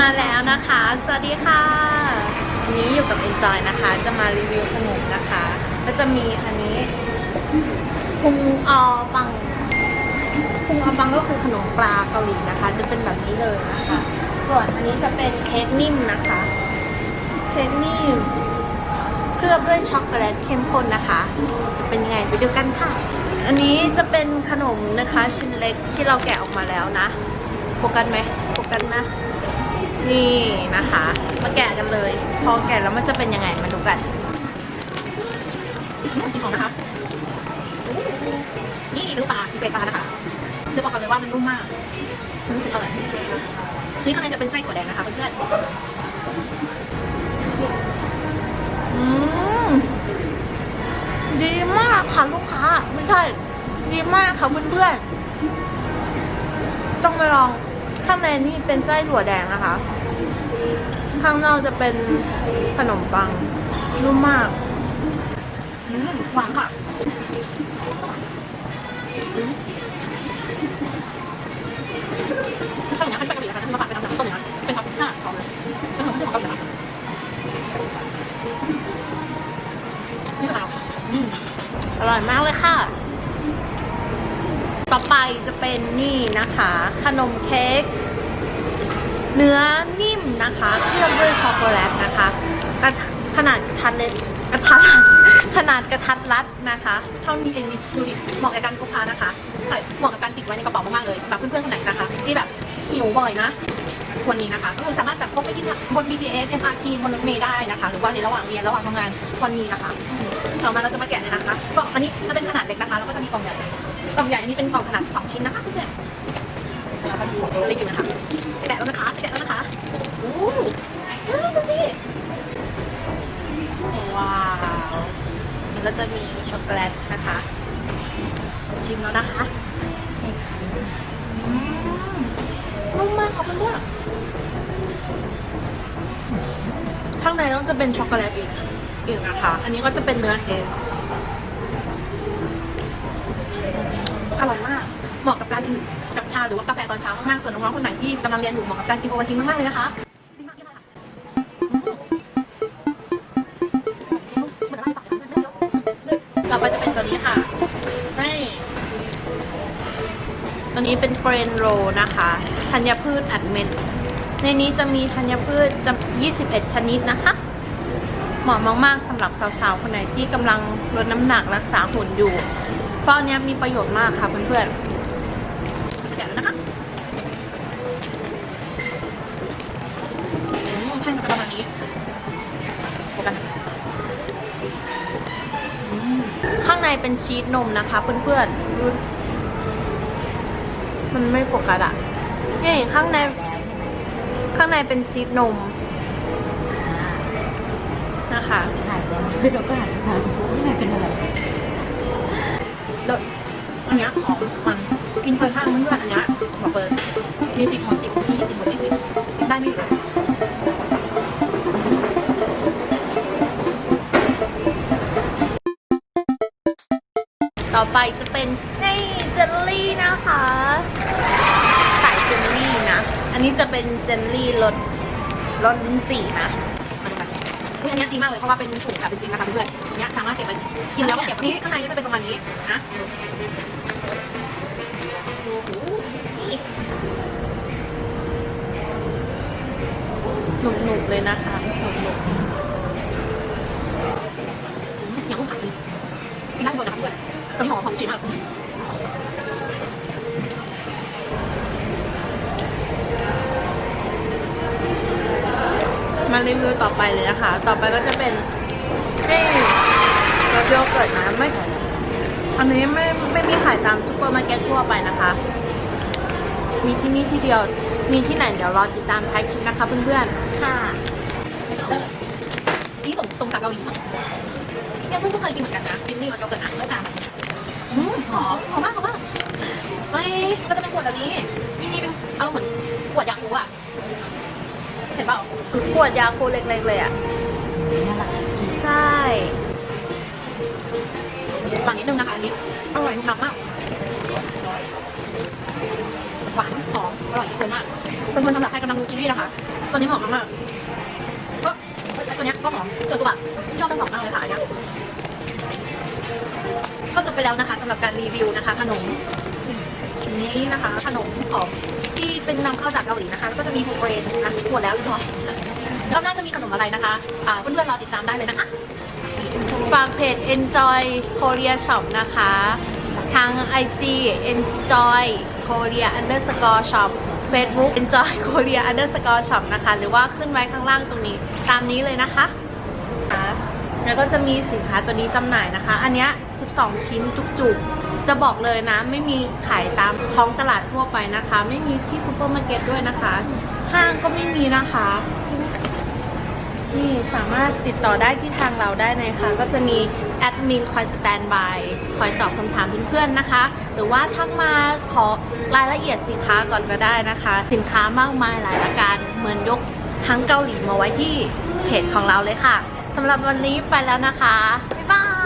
มาแล้วนะคะ สวัสดีค่ะ วันนี้อยู่กับ Enjoy นะคะ จะมารีวิวขนมนะคะ ก็จะมีอันนี้พุงออปังพุงออปังก็คือขนมปลาเกาหลีนะคะ จะเป็นแบบนี้เลยนะคะ ส่วนอันนี้จะเป็นเค้กนิ่มนะคะ เค้กนิ่ม เคลือบด้วยช็อกโกแลตเข้มข้นนะคะ เป็นยังไงไปดูกันค่ะ อันนี้จะเป็นขนมนะคะชิ้นเล็กที่เราแกะออกมาแล้วนะโฟกัสไหมโฟกัสนะ นี่นะคะ มาแกะกันเลย พอแกะแล้วมันจะเป็นยังไงมาดูกันกินของนะคะนี่ดูปลาคือเป็นปลานะคะจะบอกกันเลยว่ามันนุ่มมากอืมอร่อยนี่ข้างในจะเป็นไส้ถั่วแดงนะคะเพื่อนๆอืมดีมากค่ะลูกค้า ไม่ใช่ ดีมากค่ะเพื่อนๆต้องไปลอง ข้างในนี่เป็นไส้ถั่วแดงนะคะ ข้างนอกจะเป็นขนมปังนุ่มมากอืมหวานค่ะอืมข้าวเหนียวขั้นไปกะหรี่นะคะจะมาฝากเป็นน้ำต้มนะเป็นท็อปห้าของเลยเป็นขนมที่ของเกาหลีนะคะนี่ค่ะอืมอร่อยมากเลยค่ะ ต่อไปจะเป็นนี่นะคะ ขนมเค้กเนื้อนิ่มนะคะเคลือบด้วยช็อกโกแลตนะคะกระขนาดกระทัดเล็กกระทัดขนาดกระทัดรัดนะคะ เท่านี้เองนี่ดูดิเหมาะกับการพกพานะคะ ใส่เหมาะกับการติดไว้ในกระเป๋ามากๆเลยสำหรับเพื่อนๆคนไหนนะคะ ที่แบบหิวบ่อยนะควรมีนะคะก็คือสามารถแบบพกไปที่บน BTS MRT บนรถเมล์ได้นะคะ หรือว่าในระหว่างเรียนระหว่างทำงานควรมีนะคะ ต่อมาเราจะมาแกะเลยนะคะกล่องอันนี้จะเป็นขนาดเล็กนะคะแล้วก็จะมีกล่องใหญ่ ล่องใหญ่อันนี้เป็นกล่องขนาด12ชิ้นนะคะเพื่อนๆเราก็ดูเล็กอยู่นะคะแกะแล้วนะคะแกะแล้วนะคะโอ้ดูสิว้าวมันก็จะมีช็อกโกแลตนะคะจะชิมแล้วนะคะนุ่มมากค่ะเพื่อนๆข้างในต้องจะเป็นช็อกโกแลตอีกอีกนะคะ อันนี้ก็จะเป็นเนื้อเค้ก อร่อยมาก เหมาะกับการกินกับชาหรือว่ากาแฟตอนเช้ามากๆส่วนน้องๆคนไหนที่กำลังเรียนอยู่เหมาะกับการกินโอวัลตินมากๆเลยนะคะดีมากเยี่ยมมากค่ะต่อไปจะเป็นตัวนี้ค่ะให้ตัวนี้เป็นเกรนโรนะคะธัญพืชอัดเม็ดในนี้จะมีธัญพืชจำ21 ชนิดนะคะ เหมาะมากๆสำหรับสาวๆ คนไหนที่กำลังลดน้ำหนักรักษาหุ่นอยู่ เพราะอันเนี้ยมีประโยชน์มากค่ะเพื่อนๆแกะแล้วนะคะอืมแท่งมันจะประมาณนี้โฟกันะอืมข้างในเป็นชีสนมนะคะเพื่อนๆ มันไม่โฟกัสอะนี่ข้างใน ข้างในเป็นชีสนมนะคะถ่ายแล้วเดี๋ยก็หันมาไม่ไหนเป็นอะไร เลิศอันเนี้ยของมันกินเพลินมากเพื่อนๆอันเนี้ยบอกเปิดมีสิบของสิบมียี่สิบหมดยี่สิบกินได้ไม่หยุดต่อไปจะเป็นนี่เจลลี่นะคะขายเจลลี่นะ อันนี้จะเป็นเจลลี่รสรสลิ้นจี่นะ อุ๊ยอันนี้ดีมากเลยเพราะว่าเป็นถุงกับเป็นซิงนะคะเพื่อนๆอันเนี้ยสามารถเก็บไว้กินแล้วก็เก็บนี้ข้างในก็จะเป็นประมาณนี้นะโอ้โหนี่หนุกๆเลยนะคะหนุกๆ มารีวิวต่อไปเลยนะคะ ต่อไปก็จะเป็นนี่รสโยเกิร์ตนะไม่อันนี้ไม่ไม่มีขายตามซูเปอร์มาร์เก็ตทั่วไปนะคะ มีที่นี่ที่เดียว มีที่ไหนเดี๋ยวรอติดตามท้ายคลิปนะคะเพื่อนๆ ค่ะ นี่ส่งตรงจากเกาหลีมั้งเนี่ยเพิ่งเคยกินเหมือนกันนะจินนี่มันก็เกิดอะแล้วกันอื ขวดยาคูเล็กๆเลยอะน่ารักใช่หวานนิดนึงนะคะอันนี้อร่อยนุ่มมากหวานหอมอร่อยทุกคนมากเป็นคนสำหรับใครกำลังดูซีรีส์นะคะตัวนี้เหมาะมากๆก็ตัวเนี้ยก็หอมส่วนตัวแบบชอบทั้งสองมากเลยค่ะอันเนี้ยก็จบไปแล้วนะคะสำหรับการรีวิวนะคะ ขนมนี้นะคะ ขนมของที่เป็นนำเข้าจากเกาหลีนะคะ แล้วก็จะมีโฮเกรนนะหมดแล้วเรียบร้อย รอบหน้าจะมีขนมอะไรนะคะอ่าเพื่อนๆรอติดตามได้เลยนะคะ ฝากเพจ Enjoy Korea Shop นะคะ ทาง IG Enjoy Korea underscore shop Facebook Enjoy Korea underscore shop นะคะ หรือว่าขึ้นไว้ข้างล่างตรงนี้ตามนี้เลยนะคะ แล้วก็จะมีสินค้าตัวนี้จำหน่ายนะคะ อันเนี้ย 12 ชิ้นจุกๆ จะบอกเลยนะ ไม่มีขายตามท้องตลาดทั่วไปนะคะ ไม่มีที่ซูเปอร์มาร์เก็ตด้วยนะคะ ห้างก็ไม่มีนะคะ นี่สามารถติดต่อได้ที่ทางเราได้นะคะ ก็จะมีแอดมินคอยสแตนบายคอยตอบคำถามเพื่อนๆนะคะ หรือว่าทักมาขอรายละเอียดสินค้าก่อนก็ได้นะคะ สินค้ามากมายหลายรายการเหมือนยกทั้งเกาหลีมาไว้ที่เพจของเราเลยค่ะสำหรับวันนี้ไปแล้วนะคะบ๊ายบาย